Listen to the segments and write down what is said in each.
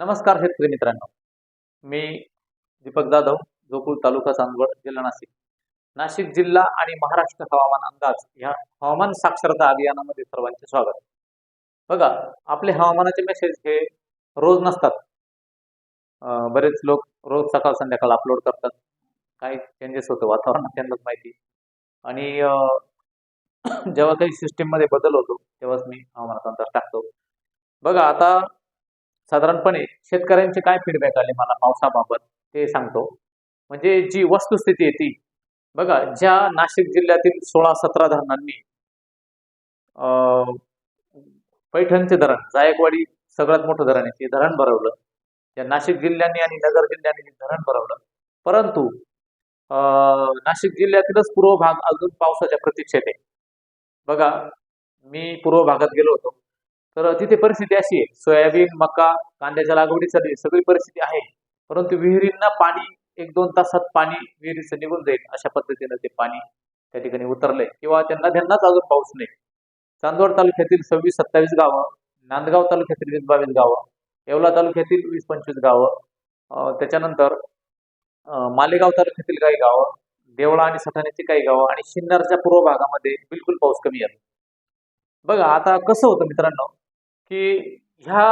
नमस्कार शेतकरी मित्रांनो. मी दीपक जाधव जोपूर तालुका चांदवड जिल्हा नाशिक. नाशिक जिल्हा आणि महाराष्ट्र हवामान अंदाज या हवामान साक्षरता अभियानामध्ये सर्वांचे स्वागत. बघा आपले हवामानाचे मेसेज हे रोज नसतात. बरेच लोक रोज सकाळ संध्याकाळ अपलोड करतात. काही चेंजेस होतं वातावरणात त्यांनाच माहिती. आणि जेव्हा काही सिस्टीममध्ये बदल होतो तेव्हाच मी हवामानाचा अंदाज टाकतो. बघा आता साधारणपणे शेतकऱ्यांचे काय फीडबॅक आले मला पावसाबाबत ते सांगतो. म्हणजे जी वस्तुस्थिती आहे ती. बघा ज्या नाशिक जिल्ह्यातील सोळा सतरा धरणांनी अं, पैठणचे धरण जायकवाडी सगळ्यात मोठं धरण आहे ते धरण भरवलं. या नाशिक जिल्ह्यांनी आणि नगर जिल्ह्यांनी धरण भरवलं. परंतु अं, नाशिक जिल्ह्यातीलच पूर्व भाग अजून पावसाच्या प्रतीक्षेत आहे. बघा मी पूर्व भागात गेलो होतो. तर तिथे परिस्थिती अशी आहे. सोयाबीन मका कांद्याच्या लागवडीसाठी सगळी परिस्थिती आहे. परंतु विहिरींना पाणी एक दोन तासात पाणी विहिरीचं निघून जाईल अशा पद्धतीनं ते पाणी त्या ठिकाणी उतरलंय. किंवा त्यांना त्यांनाच अजून पाऊस नाही. चांदवड तालुक्यातील सव्वीस सत्तावीस गावं नांदगाव तालुक्यातील वीस बावीस गावं येवला तालुक्यातील वीस पंचवीस गावं त्याच्यानंतर मालेगाव तालुक्यातील काही गावं देवळा आणि सठाण्याची काही गावं आणि सिन्नरच्या पूर्व भागामध्ये बिलकुल पाऊस कमी आला बघा आता कसं होतं मित्रांनो? की ह्या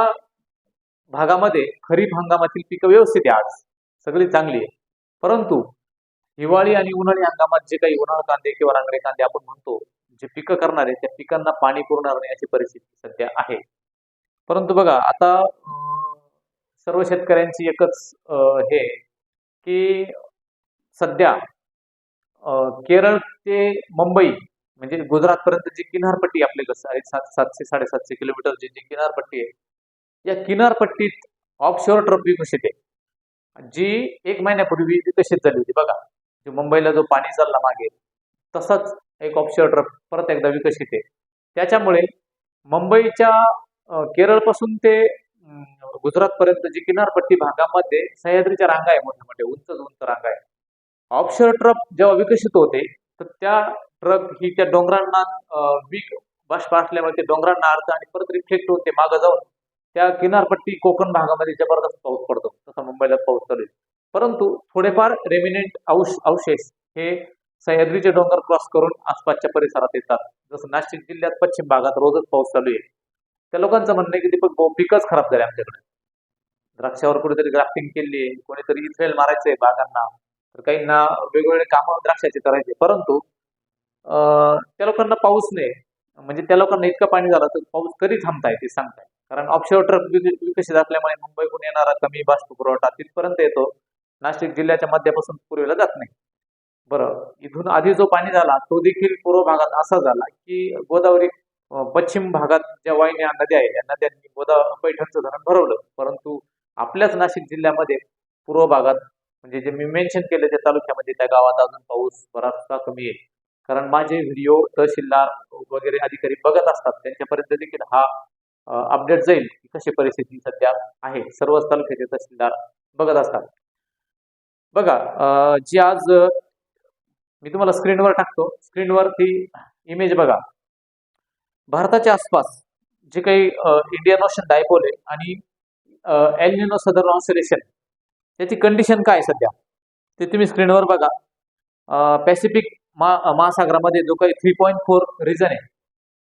भागामध्ये खरीप हंगामातील पिकं व्यवस्थित आहे आज. सगळी चांगली आहे. परंतु हिवाळी आणि उन्हाळी हंगामात जे काही उन्हाळ कांदे किंवा रांगडे कांदे आपण म्हणतो जे पिकं करणार आहे त्या पिकांना पाणी पुरणार नाही अशी परिस्थिती सध्या आहे. परंतु बघा आता सर्व शेतकऱ्यांची एकच हे की सध्या केरळ ते मुंबई म्हणजे गुजरात पर्यंत जी किनारपट्टी आपली कसं आहे सात सातशे साडेसातशे किलोमीटरची जी किनारपट्टी आहे या किनारपट्टीत ऑफशोअर ट्रप विकसित आहे. जी एक महिन्यापूर्वी विकसित झाली होती बघा जो मुंबईला जो पाणी चालला मागे तसाच एक ऑफशोअर ट्रप परत एकदा विकसित आहे. त्याच्यामुळे मुंबईच्या केरळपासून ते गुजरातपर्यंत जी किनारपट्टी भागामध्ये सह्याद्रीच्या रांगा आहे मोठ्या मोठ्या उंच उंच रांगा आहे. ऑफशोअर ट्रफ जेव्हा विकसित होते तर त्या ट्रक ही त्या डोंगरांना वीक बाष्प असल्यामुळे ते डोंगरांना अडतं आणि परत रिफ्लेक्ट होऊन ते मागं जाऊन त्या किनारपट्टी कोकण भागामध्ये जबरदस्त पाऊस पडतो. तसा मुंबईला पाऊस चालू आहे. परंतु थोडेफार रेमिनेंट अवश अवशेष हे सह्याद्रीचे डोंगर क्रॉस करून आसपासच्या परिसरात येतात. जसं नाशिक जिल्ह्यात पश्चिम भागात रोजच पाऊस चालू आहे. त्या लोकांचं म्हणणं आहे की दीपक भाऊ पिकच खराब झाले आमच्याकडे. द्राक्षावर कुठेतरी ग्राफ्टिंग केली आहे कोणीतरी इथेल मारायचंय बागांना. तर काहींना वेगवेगळे कामं द्राक्षाचे करायचे. परंतु त्या लोकांना पाऊस नाही. म्हणजे त्या लोकांना इतकं पाणी झालं तर पाऊस तरी थांबताय ते सांगताय. कारण ऑफशोअर ट्रक विकसित असल्यामुळे मुंबईहून येणारा कमी बाष्प पुरवठा तिथपर्यंत येतो. नाशिक जिल्ह्याच्या मध्यापासून पूर्वेला जात नाही. बरं इथून आधी जो पाणी झाला तो देखील पूर्व भागात असा झाला की गोदावरी पश्चिम भागात ज्या वाहिन्या नद्या आहेत या नद्यांनी गोदा पैठणचं धरण भरवलं. परंतु आपल्याच नाशिक जिल्ह्यामध्ये पूर्व भागात म्हणजे जे मी मेन्शन केलं त्या तालुक्यामध्ये त्या गावात अजून पाऊस बराचसा कमी आहे. कारण माझे व्हिडिओ तहसीलदार वगैरे अधिकारी बघत असतात. त्यांच्यापर्यंत देखील हा अपडेट जाईल की कशी परिस्थिती सध्या आहे. सर्वच तालुक्याचे तहसीलदार बघत असतात. बघा जी आज मी तुम्हाला स्क्रीनवर टाकतो. स्क्रीनवर ती इमेज बघा. भारताच्या आसपास जे काही इंडियन ओशन डायपोल आहे आणि एलिनो सदर ऑसिलेशन त्याची कंडिशन काय आहे सध्या? ते तुम्ही स्क्रीनवर बघा. पॅसिफिक महासागरामध्ये जो काही थ्री पॉईंट फोर रिजन आहे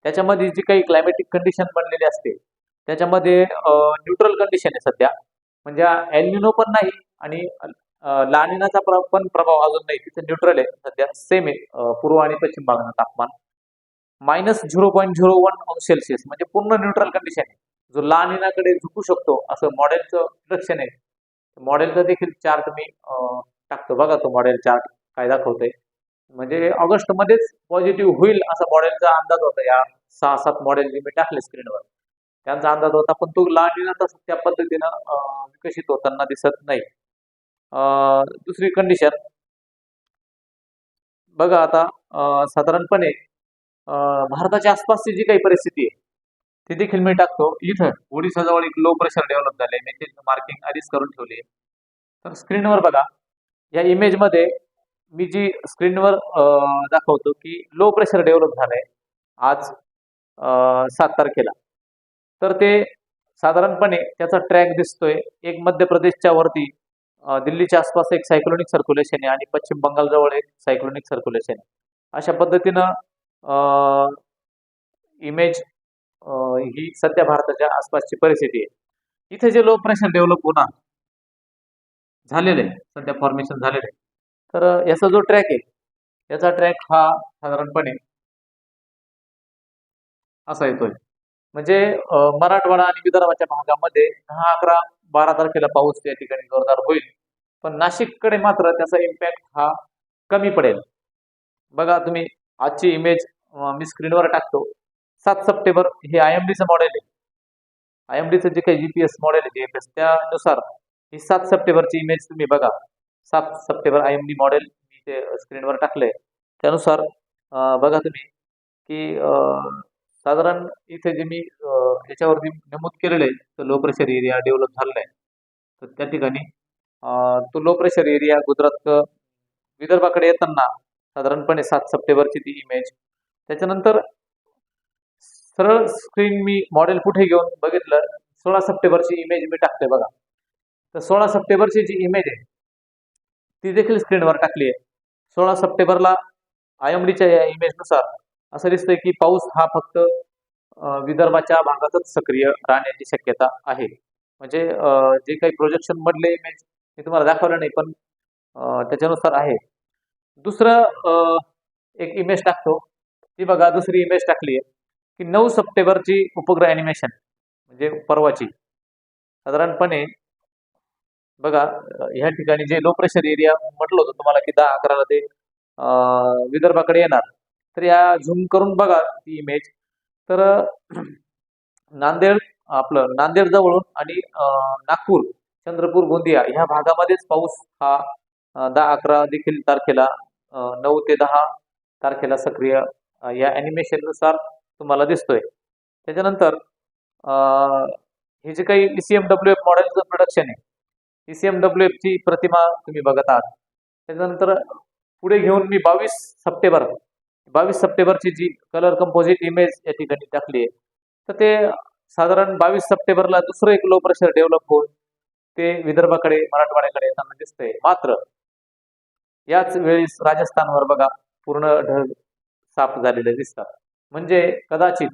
त्याच्यामध्ये जी काही क्लायमॅटिक कंडिशन बनलेली असते त्याच्यामध्ये न्यूट्रल कंडिशन आहे सध्या. म्हणजे एलिनो पण नाही आणि लानिनाचा पण प्रभाव अजून नाही. तिथे न्यूट्रल आहे सध्या. सेम आहे पूर्व आणि पश्चिम भागाचं तापमान. Minus zero point zero one Celsius म्हणजे पूर्ण न्यूट्रल कंडिशन आहे. जो लानिनाकडे झुकू शकतो असं मॉडेलचं लक्षण आहे. मॉडेलचा देखील चार्ट मी टाकतो. बघा तो मॉडेल चार्ट काय दाखवतोय. म्हणजे ऑगस्ट मध्येच पॉझिटिव्ह होईल असा मॉडेलचा अंदाज होता. या सहा सात मॉडेल जे मी टाकले स्क्रीनवर त्यांचा अंदाज होता पण तो लानिना तसं त्या पद्धतीनं विकसित होताना दिसत नाही. दुसरी कंडिशन बघा आता साधारणपणे भारताच्या आसपासची जी काही परिस्थिती आहे ती देखील मी टाकतो. इथं ओडिसाजवळ एक लो प्रेशर डेव्हलप झाले मी ते मार्किंग आधीच करून ठेवली आहे. तर स्क्रीनवर बघा. या इमेजमध्ये मी जी स्क्रीनवर दाखवतो की लो प्रेशर डेव्हलप झालंय आज सात तारखेला. तर ते साधारणपणे त्याचा ट्रॅक दिसतोय. एक मध्य प्रदेशच्या वरती दिल्लीच्या आसपास एक सायक्लोनिक सर्क्युलेशन आहे आणि पश्चिम बंगालजवळ एक सायक्लोनिक सर्क्युलेशन आहे. अशा पद्धतीनं इमेज ही सध्या भारताच्या आसपासची परिस्थिती आहे. इथे जे लो प्रेशर डेव्हलप होणार झालेलं आहे. सध्या फॉर्मेशन झालेलं आहे. तर याचा जो ट्रॅक आहे याचा ट्रॅक हा साधारणपणे असा येतोय. म्हणजे मराठवाडा आणि विदर्भाच्या भागामध्ये दहा अकरा बारा तारखेला पाऊस या ठिकाणी जोरदार होईल. पण नाशिककडे मात्र त्याचा इम्पॅक्ट हा कमी पडेल. बघा तुम्ही आजची इमेज मी स्क्रीनवर टाकतो. सात सप्टेंबर हे आय एम डीचं मॉडेल आहे. आय एम डीचं जे काही जीपीएस मॉडेल आहे जीएफएस त्यानुसार ही सात सप्टेंबरची इमेज तुम्ही बघा. सात September I M D model मी ते स्क्रीनवर टाकलंय. त्यानुसार बघा तुम्ही की साधारण इथे जे मी याच्यावरती नमूद केलेलं आहे तो लो प्रेशर एरिया डेव्हलप झालेला आहे. तर त्या ठिकाणी तो लो प्रेशर एरिया गुजरात विदर्भाकडे येताना साधारणपणे सात सप्टेंबरची ती इमेज त्याच्यानंतर सरळ स्क्रीन मी मॉडेल कुठे घेऊन बघितलं? सोळा सप्टेंबरची इमेज मी टाकते बघा. तर सोळा सप्टेंबरची जी इमेज आहे ती देखील स्क्रीनवर टाकली आहे. सोळा सप्टेंबरला आय एम डीच्या या इमेजनुसार असं दिसतंय की पाऊस हा फक्त विदर्भाच्या भागातच सक्रिय राहण्याची शक्यता आहे. म्हणजे जे काही प्रोजेक्शन मधले इमेज मी तुम्हाला दाखवलं नाही पण त्याच्यानुसार आहे. दुसरं एक इमेज टाकतो. ती बघा दुसरी इमेज टाकली आहे की नऊ सप्टेंबरची उपग्रह अॅनिमेशन म्हणजे परवाची. साधारणपणे बघा ह्या ठिकाणी जे लो प्रेशर एरिया म्हटलं होतं तुम्हाला की दहा अकराला ते विदर्भाकडे येणार. तर या झूम करून बघा ती इमेज तर नांदेड आपलं नांदेड जवळून आणि नागपूर चंद्रपूर गोंदिया ह्या भागामध्येच पाऊस हा दहा अकरा देखील तारखेला नऊ ते दहा तारखेला सक्रिय या ॲनिमेशननुसार तुम्हाला दिसतोय. त्याच्यानंतर हे जे काही ईसीएम डब्ल्यू एफ मॉडेलचं प्रोडक्शन आहे ईसीएम डब्ल्यू एफची प्रतिमा तुम्ही बघत आहात. त्याच्यानंतर पुढे घेऊन मी बावीस सप्टेंबर बावीस सप्टेंबरची जी कलर कंपोजिट इमेज या ठिकाणी टाकली आहे तर ते साधारण बावीस सप्टेंबरला दुसरं एक लो प्रेशर डेव्हलप होऊन ते विदर्भाकडे मराठवाड्याकडे येताना दिसतंय. मात्र याच वेळेस राजस्थानवर बघा पूर्ण ढग साफ झालेले दिसतात. म्हणजे कदाचित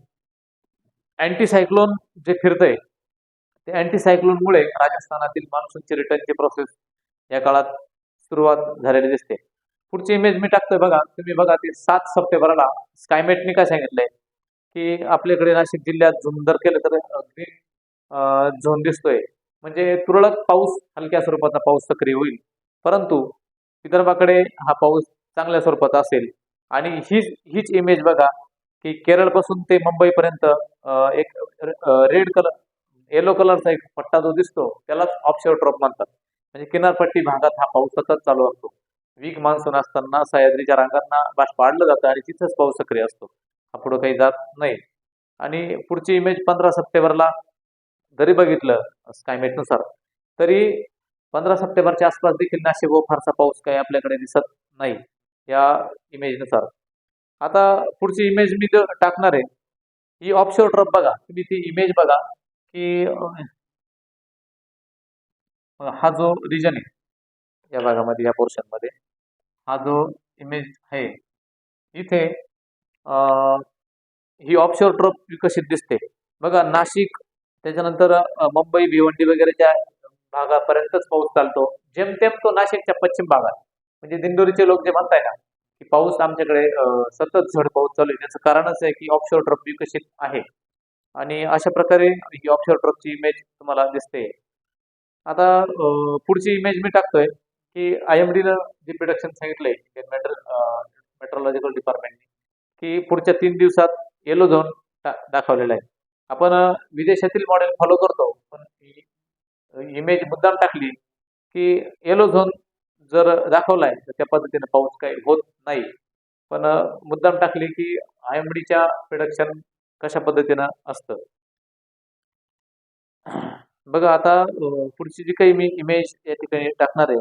अँटीसायक्लोन जे फिरतंय ते अँटीसायक्लोनमुळे राजस्थानातील मान्सूनची रिटर्नची प्रोसेस या काळात सुरुवात झालेली दिसते. पुढची इमेज मी टाकतोय बघा. तुम्ही बघा ते सात सप्टेंबरला स्कायमेटने काय सांगितलंय की आपल्याकडे नाशिक जिल्ह्यात झूम जर केलं तर ग्रीन झोन दिसतोय. म्हणजे तुरळक पाऊस हलक्या स्वरूपाचा पाऊस सक्रिय होईल. परंतु विदर्भाकडे हा पाऊस चांगल्या स्वरूपाचा असेल. आणि हीच हीच इमेज बघा की केरळपासून ते मुंबईपर्यंत एक रेड कलर येलो कलरचा एक पट्टा जो दिसतो त्यालाच ऑफशोर ट्रॉप म्हणतात. म्हणजे किनारपट्टी भागात हा पाऊस सतत चालू असतो. वीक मान्सून असताना सह्याद्रीच्या रांगांना बाष्प पाडलं जातं आणि तिथंच पाऊस सक्रिय असतो. हा पुढं काही जात नाही. आणि पुढची इमेज पंधरा सप्टेंबरला जरी बघितलं स्कायमेटनुसार तरी पंधरा सप्टेंबरच्या आसपास देखील नाशिक व फारसा पाऊस काही आपल्याकडे दिसत नाही या इमेजनुसार आता पुढची इमेज मी टाकणार आहे ही ऑफशोर ट्रप बघा. तुम्ही ती इमेज बघा. की हा जो रिजन आहे या भागामध्ये या पोर्शनमध्ये हा जो इमेज आहे इथे अं, ही ऑफशोर ट्रप विकसित दिसते. बघा नाशिक त्याच्यानंतर मुंबई भिवंडी वगैरेच्या भागापर्यंतच पाऊस चालतो जेमतेम तो नाशिकच्या पश्चिम भागात. म्हणजे दिंडोरीचे लोक जे म्हणताय ना की पाऊस आमच्याकडे सतत झड पाऊस चालू आहे. त्याचं कारणच आहे की ऑफशोर ट्रप विकसित आहे. आणि अशा प्रकारे ही ऑफशोर ट्रकची इमेज तुम्हाला दिसते. आता पुढची इमेज मी टाकतोय की आय एम डीनं जे प्रोडक्शन सांगितलंय मेट्रो मेट्रोलॉजिकल डिपार्टमेंटने की पुढच्या तीन दिवसात येलो झोन दाखवलेला आहे. आपण विदेशातील मॉडेल फॉलो करतो पण इमेज मुद्दाम टाकली की येलो झोन जर दाखवलाय तर त्या पद्धतीने पाऊस काही होत नाही. पण मुद्दाम टाकली की आय एम डीच्या प्रोडक्शन कशा पद्धतीनं असतं? बघा आता पुढची जी काही मी इमेज या ठिकाणी टाकणार आहे.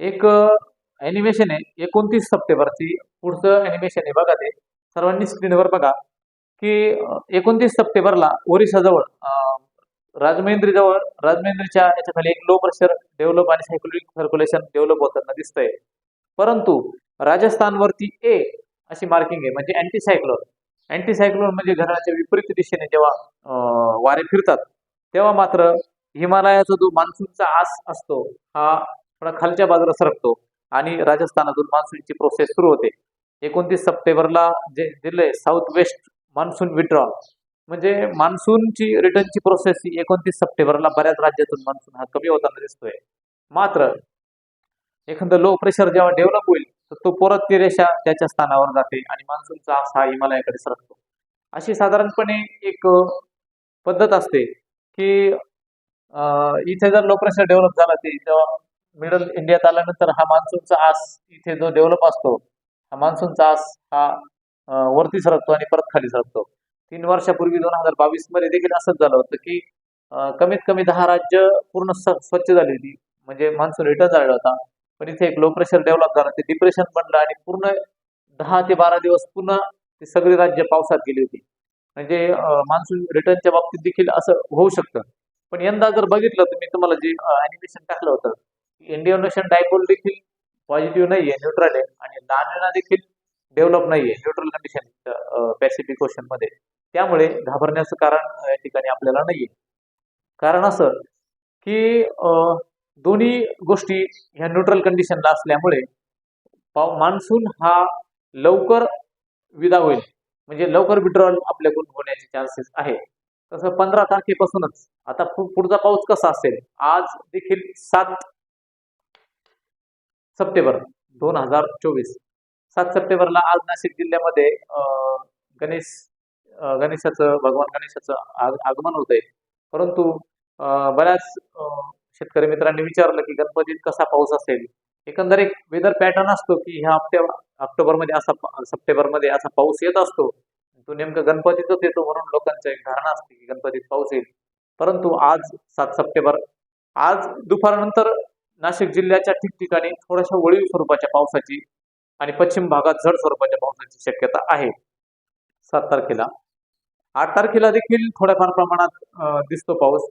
एक अॅनिमेशन आहे. एकोणतीस सप्टेंबरची पुढचं अॅनिमेशन आहे. बघा ते. सर्वांनी स्क्रीनवर बघा की एकोणतीस सप्टेंबरला ओरिसाजवळ अं, राजमहेंद्रीजवळ राजमहेंद्रीच्या याच्याखाली एक लो प्रेशर डेव्हलप आणि सायक्लिक सर्क्युलेशन डेव्हलप होताना दिसतंय. परंतु राजस्थानवरती ए अशी मार्किंग आहे म्हणजे अँटीसायक्लोन अँटीसायक्लोन म्हणजे घराच्या विपरीत दिशेने जेव्हा वारे फिरतात तेव्हा मात्र हिमालयाचा जो मान्सूनचा आस असतो हा थोडा खालच्या बाजूला सरकतो आणि राजस्थानातून मान्सूनची प्रोसेस सुरू होते. एकोणतीस सप्टेंबरला जे दिले साऊथ वेस्ट मान्सून विड्रॉल म्हणजे मान्सूनची रिटर्नची प्रोसेस ही एकोणतीस सप्टेंबरला बऱ्याच राज्यातून मान्सून हा कमी होताना दिसतोय. मात्र एखादं लो प्रेशर जेव्हा डेव्हलप होईल तर तो परत ती रेषा त्याच्या स्थानावर जाते आणि मान्सूनचा आस हा हिमालयाकडे सरकतो. अशी साधारणपणे एक पद्धत असते की इथे जर लो प्रेशर डेव्हलप झाला ते जेव्हा मिडल इंडियात आल्यानंतर हा मान्सूनचा आस इथे जो डेव्हलप असतो हा मान्सूनचा आस हा वरती सरकतो आणि परत खाली सरकतो. तीन वर्षापूर्वी दोन हजार बावीसमध्ये देखील असंच झालं होतं की कमीत कमी दहा राज्य पूर्ण स्वच्छ झाली होती. म्हणजे मान्सून रिटर्न झाला होता. पण इथे एक लो प्रेशर डेव्हलप झालं. ते डिप्रेशन बनलं आणि पूर्ण दहा ते बारा दिवस पुन्हा ते सगळी राज्य पावसात गेली होती. म्हणजे मान्सून रिटर्नच्या बाबतीत देखील असं होऊ शकतं. पण यंदा जर बघितलं तर मी तुम्हाला जे अॅनिमेशन टाकलं होतं इंडियन ओशन डायपोल देखील पॉझिटिव्ह नाहीये न्यूट्रल आहे आणि लानिना देखील डेव्हलप नाहीये न्यूट्रल कंडिशन पॅसिफिक ओशनमध्ये. त्यामुळे घाबरण्याचं कारण या ठिकाणी आपल्याला नाहीये. कारण असं की दोन्ही गोष्टी ह्या न्यूट्रल कंडिशनला असल्यामुळे पाव मान्सून हा लवकर विदा होईल. म्हणजे लवकर विड्रॉल आपल्याकडून होण्याचे चान्सेस आहे. तसं पंधरा तारखेपासूनच. आता पुढचा पाऊस कसा असेल? आज देखील सात सप्टेंबर दोन हजार चोवीस. सात सप्टेंबरला आज नाशिक जिल्ह्यामध्ये गणेश गणेशाचं भगवान गणेशाचं आगमन होत आहे परंतु बऱ्याच शेतकरी मित्रांनी विचारलं की गणपतीत कसा पाऊस असेल? एकंदर एक वेदर पॅटर्न असतो की ह्या हप्त्या ऑक्टोबरमध्ये असा सप्टेंबरमध्ये असा पाऊस येत असतो. तो नेमकं गणपतीतच येतो म्हणून लोकांची एक धारणा असते की गणपतीत पाऊस येईल. परंतु आज सात सप्टेंबर आज दुपारनंतर नाशिक जिल्ह्याच्या ठिकठिकाणी थोड्याशा वळीव स्वरूपाच्या पावसाची आणि पश्चिम भागात जड स्वरूपाच्या पावसाची शक्यता आहे. सात तारखेला. आठ तारखेला देखील थोड्याफार प्रमाणात दिसतो पाऊस.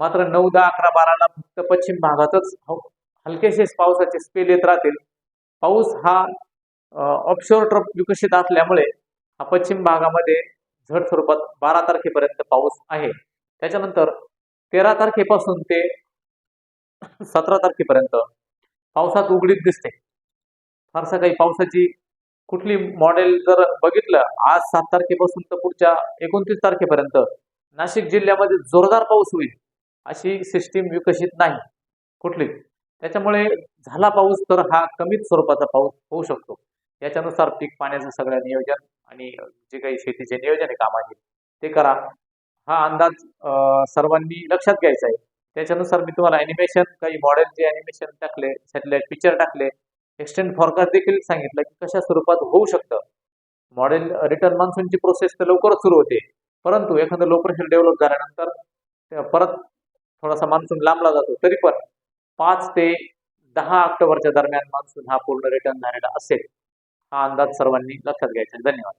मात्र नऊ दहा अकरा बाराला फक्त पश्चिम भागातच हव- हलकेसे पावसाचे स्पेल येत राहतील. पाऊस हा ऑफशोर ट्रप विकसित असल्यामुळे हा पश्चिम भागामध्ये झड स्वरूपात बारा तारखेपर्यंत पाऊस आहे. त्याच्यानंतर तेरा तारखेपासून ते सतरा तारखेपर्यंत पावसात उघडीत दिसते. फारसा काही पावसाची कुठली मॉडेल जर बघितलं आज सात तारखेपासून तर पुढच्या एकोणतीस तारखेपर्यंत नाशिक जिल्ह्यामध्ये जोरदार पाऊस होईल. अशी सिस्टीम विकसित नाही. कुठलीच त्याच्यामुळे झाला पाऊस तर हा कमीच स्वरूपाचा पाऊस होऊ शकतो. याच्यानुसार पीक पाण्याचं सगळं नियोजन आणि जे काही शेतीचे नियोजन आहे कामाचे ते करा. हा अंदाज सर्वांनी लक्षात घ्यायचा आहे. त्याच्यानुसार मी तुम्हाला अॅनिमेशन काही मॉडेलचे अॅनिमेशन टाकले सॅटेलाइट पिक्चर टाकले एक्सटेंड फॉरकास्ट देखील सांगितलं की कशा स्वरूपात होऊ शकतं. मॉडेल रिटर्न मान्सूनची प्रोसेस तर लवकरच सुरू होते. परंतु एखादं लो प्रेशर डेव्हलप झाल्यानंतर परत थोडासा मान्सून लांबला जातो तरी पण पाच ते दहा ऑक्टोबरच्या दरम्यान मान्सून हा पूर्ण रिटर्न झालेला असेल. हा अंदाज सर्वांनी लक्षात घ्यायचा धन्यवाद.